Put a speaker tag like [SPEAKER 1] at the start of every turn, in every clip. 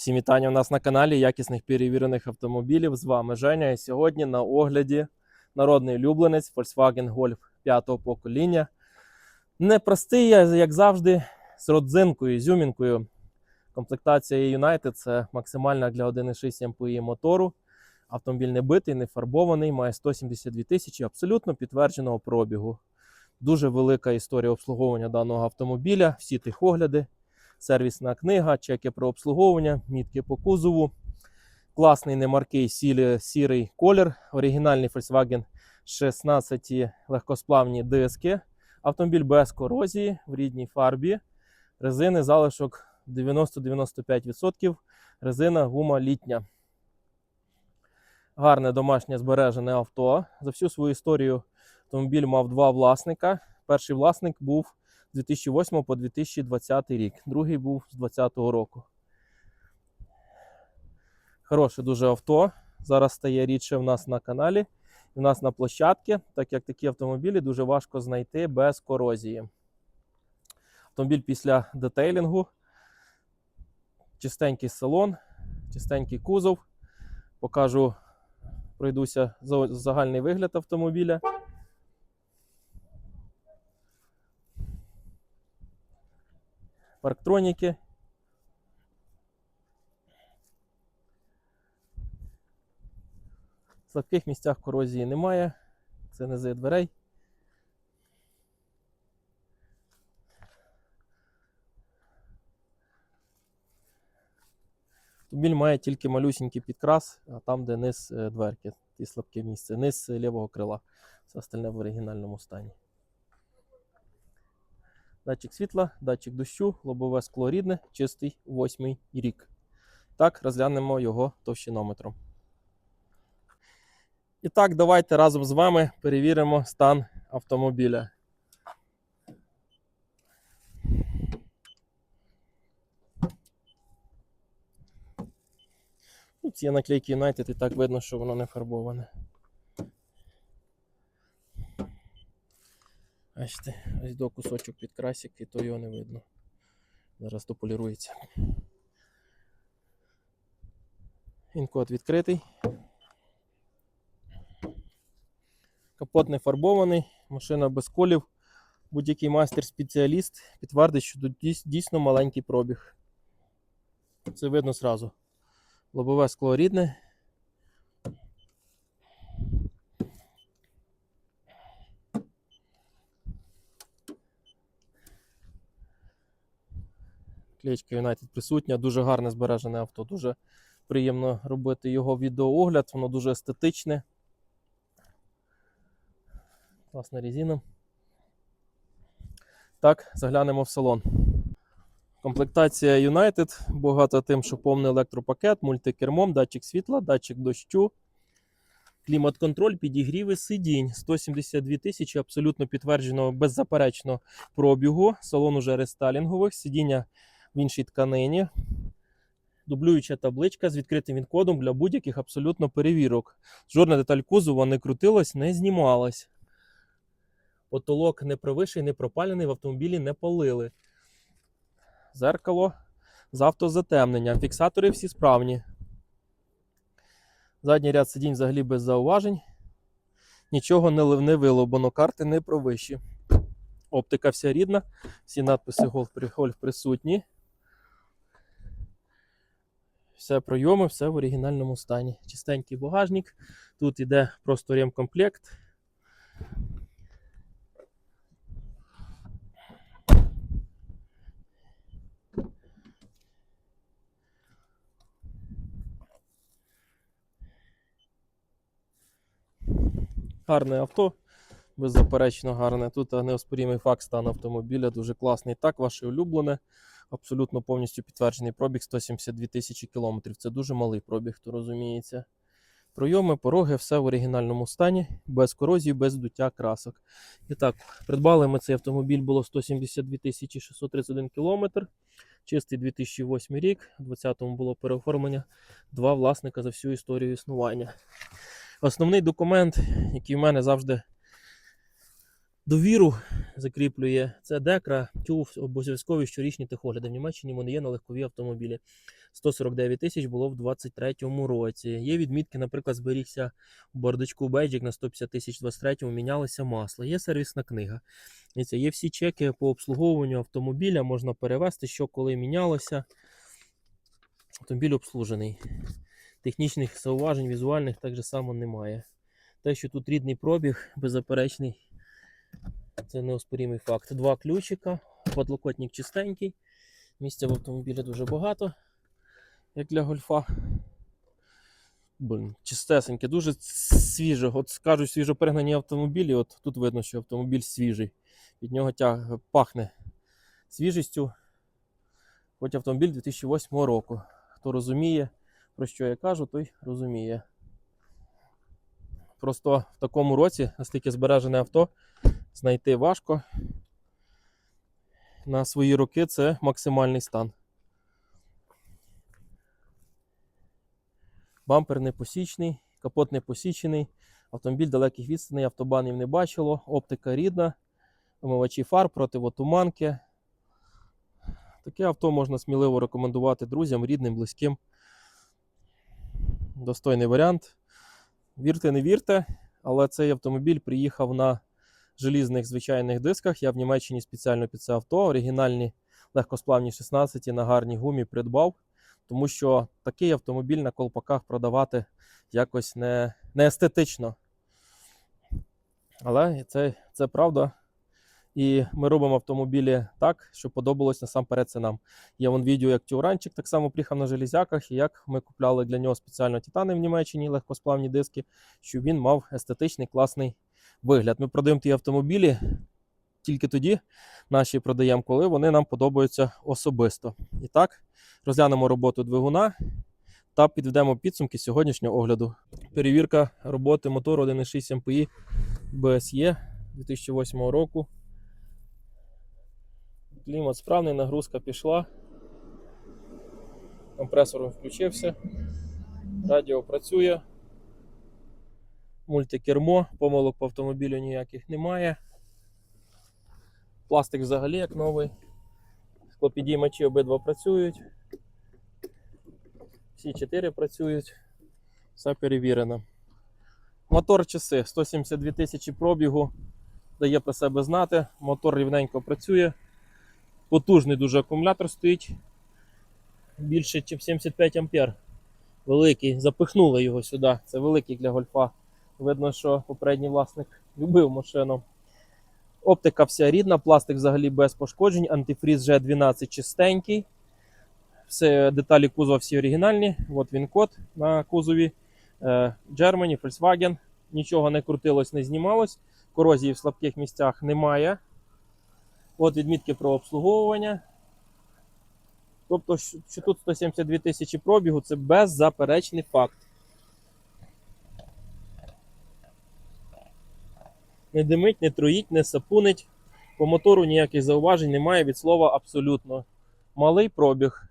[SPEAKER 1] Всім вітання у нас на каналі якісних перевірених автомобілів. З вами Женя. І сьогодні на огляді народний улюбленець Volkswagen Golf 5-го покоління. Непростий, як завжди, з родзинкою, ізюмінкою. Комплектація United це максимальна для 1,6 МПІ мотору. Автомобіль не битий, не фарбований, має 172 тисячі абсолютно підтвердженого пробігу. Дуже велика історія обслуговування даного автомобіля, всі тихогляди, сервісна книга, чеки про обслуговування, мітки по кузову. Класний немаркий сілі- сірий колір, оригінальний Volkswagen 16 легкосплавні диски. Автомобіль без корозії в рідній фарбі. Резини залишок 90-95%. Резина гума літня. Гарне домашнє збережене авто. За всю свою історію автомобіль мав два власника. Перший власник був з 2008 по 2020 рік, другий був з 2020 року. Хороше дуже авто. Зараз стає рідше в нас на каналі в нас на площадці, так як такі автомобілі дуже важко знайти без корозії. Автомобіль після детейлінгу, чистенький салон, чистенький кузов. Покажу, пройдуся загальний вигляд автомобіля. Парктроніки. В слабких місцях корозії немає. Це низи дверей. Автомобіль має тільки малюсінький підкрас, а там, де низ е, дверки, ті слабке місце, низ лівого крила. Все остальне в оригінальному стані. Датчик світла, датчик дощу, лобове скло рідне, чистий восьмий рік. Так, розглянемо його товщинометром. І так, давайте разом з вами перевіримо стан автомобіля. Ну, Ці наклейки United і так видно, що воно не фарбоване. Бачите, ось до кусочок під красик, і то його не видно. Зараз дополірується. Інкод відкритий. Капот не фарбований, машина без колів. Будь-який майстер-спеціаліст підтвердить, що тут дійсно маленький пробіг. Це видно зразу. Лобове скло рідне. Кличка United присутня, дуже гарне збережене авто, дуже приємно робити його відеоогляд, воно дуже естетичне. Класна резина. Так, заглянемо в салон. Комплектація United багато тим, що повний електропакет, мультикермом, датчик світла, датчик дощу, клімат-контроль, підігріви сидінь. 172 тисячі абсолютно підтвердженого беззаперечно пробігу. Салон уже рестайлінгових, сидіння в іншій тканині. Дублююча табличка з відкритим він-кодом для будь-яких абсолютно перевірок. Жодна деталь кузова не крутилась, не знімалась. Потолок не провиший, не пропалений, в автомобілі не палили. Зеркало з автозатемненням. Фіксатори всі справні. Задній ряд сидінь взагалі без зауважень. Нічого не, лив- не вилобано, карти не провищі. Оптика вся рідна, всі надписи Golf присутні. Все пройоми, все в оригінальному стані. Чистенький багажник. Тут іде просто ремкомплект. Гарне авто, беззаперечно гарне. Тут неоспорімий факт стану автомобіля, дуже класний. Так, ваше улюблене, абсолютно повністю підтверджений пробіг 172 тисячі кілометрів. Це дуже малий пробіг, хто розуміється. Пройоми, пороги, все в оригінальному стані, без корозії, без здуття красок. І так, придбали ми цей автомобіль було 172 тисячі 631 кілометр. Чистий 2008 рік. У 2020-му було переоформлення два власника за всю історію існування. Основний документ, який в мене завжди Довіру закріплює це декра, цю обов'язкові щорічні техогляди. В Німеччині вони є на легкові автомобілі. 149 тисяч було в 23-му році. Є відмітки, наприклад, зберігся у бардачку бейджик на 150 тисяч в 23-му, мінялося масло. Є сервісна книга. Є всі чеки по обслуговуванню автомобіля, можна перевести, що коли мінялося. Автомобіль обслужений. Технічних зауважень, візуальних так же само немає. Те, що тут рідний пробіг, беззаперечний, це неоспорімий факт. Два ключика, подлокотник чистенький. Місця в автомобілі дуже багато, як для гольфа. Блін, чистесеньке, дуже свіже. От скажу, свіжо перегнані автомобілі. От тут видно, що автомобіль свіжий. Від нього тяг пахне свіжістю. Хоч автомобіль 2008 року. Хто розуміє, про що я кажу, той розуміє. Просто в такому році, наскільки збережене авто, знайти важко. На свої роки це максимальний стан. Бампер не посічний, капот не посічений, автомобіль далеких відстаней, автобанів не бачило, оптика рідна, омивачі фар, противотуманки. Таке авто можна сміливо рекомендувати друзям, рідним, близьким. Достойний варіант. Вірте, не вірте, але цей автомобіль приїхав на желізних звичайних дисках. Я в Німеччині спеціально під це авто. Оригінальні легкосплавні 16 на гарній гумі придбав, тому що такий автомобіль на колпаках продавати якось не, не естетично. Але це, це правда. І ми робимо автомобілі так, щоб подобалось насамперед це нам. Є вон відео, як Тюранчик так само приїхав на железяках, і як ми купляли для нього спеціально титани в Німеччині, легкосплавні диски, щоб він мав естетичний класний вигляд. Ми продаємо ті автомобілі тільки тоді, наші продаємо, коли вони нам подобаються особисто. І так, розглянемо роботу двигуна та підведемо підсумки сьогоднішнього огляду. Перевірка роботи мотору 1.6 МПІ BSE 2008 року. Клімат справний, нагрузка пішла. Компресор включився. Радіо працює. Мультикермо, помилок по автомобілю ніяких немає. Пластик взагалі як новий. Склопідіймачі обидва працюють. Всі чотири працюють. Все перевірено. Мотор часи 172 тисячі пробігу. Дає про себе знати. Мотор рівненько працює. Потужний дуже акумулятор стоїть. Більше, ніж 75 ампер. Великий. Запихнули його сюди. Це великий для гольфа. Видно, що попередній власник любив машину. Оптика вся рідна, пластик взагалі без пошкоджень, антифріз G12 чистенький. Все, деталі кузова всі оригінальні. От він код на кузові. Е, Germany, Volkswagen. Нічого не крутилось, не знімалось. Корозії в слабких місцях немає. От відмітки про обслуговування. Тобто, що тут 172 тисячі пробігу, це беззаперечний факт. Не димить, не троїть, не сапунить. По мотору ніяких зауважень немає від слова абсолютно. Малий пробіг.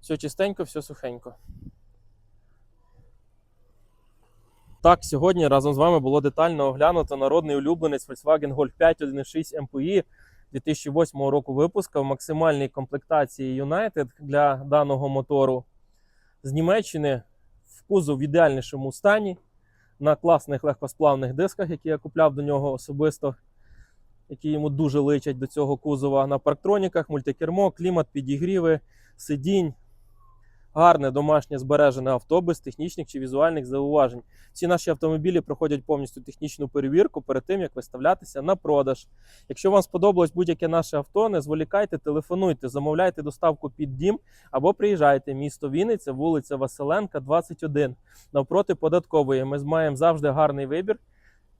[SPEAKER 1] Все чистенько, все сухенько. Так, сьогодні разом з вами було детально оглянуто народний улюбленець Volkswagen Golf 5 1.6 MPI 2008 року випуска в максимальній комплектації United для даного мотору з Німеччини кузов в ідеальнішому стані на класних легкосплавних дисках, які я купляв до нього особисто, які йому дуже личать до цього кузова. На парктроніках, мультикермо, клімат, підігріви, сидінь. Гарне домашнє збережене авто без технічних чи візуальних зауважень. Всі наші автомобілі проходять повністю технічну перевірку перед тим, як виставлятися на продаж. Якщо вам сподобалось будь-яке наше авто, не зволікайте, телефонуйте, замовляйте доставку під дім або приїжджайте. Місто Вінниця, вулиця Василенка, 21. Навпроти податкової. Ми маємо завжди гарний вибір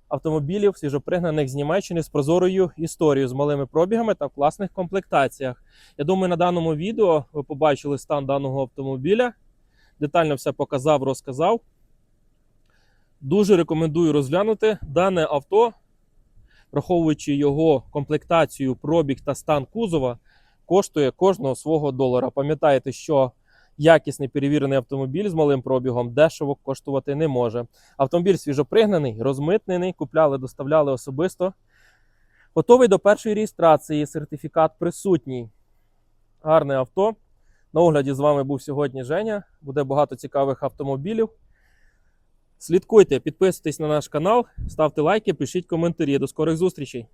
[SPEAKER 1] автомобілів, свіжопригнаних з Німеччини з прозорою історією, з малими пробігами та в класних комплектаціях. Я думаю, на даному відео ви побачили стан даного автомобіля. Детально все показав, розказав. Дуже рекомендую розглянути дане авто, враховуючи його комплектацію, пробіг та стан кузова, коштує кожного свого долара. Пам'ятаєте, що Якісний перевірений автомобіль з малим пробігом дешево коштувати не може. Автомобіль свіжопригнаний, розмитнений, купляли, доставляли особисто. Готовий до першої реєстрації, сертифікат присутній. Гарне авто. На огляді з вами був сьогодні Женя. Буде багато цікавих автомобілів. Слідкуйте, підписуйтесь на наш канал, ставте лайки, пишіть коментарі. До скорих зустрічей!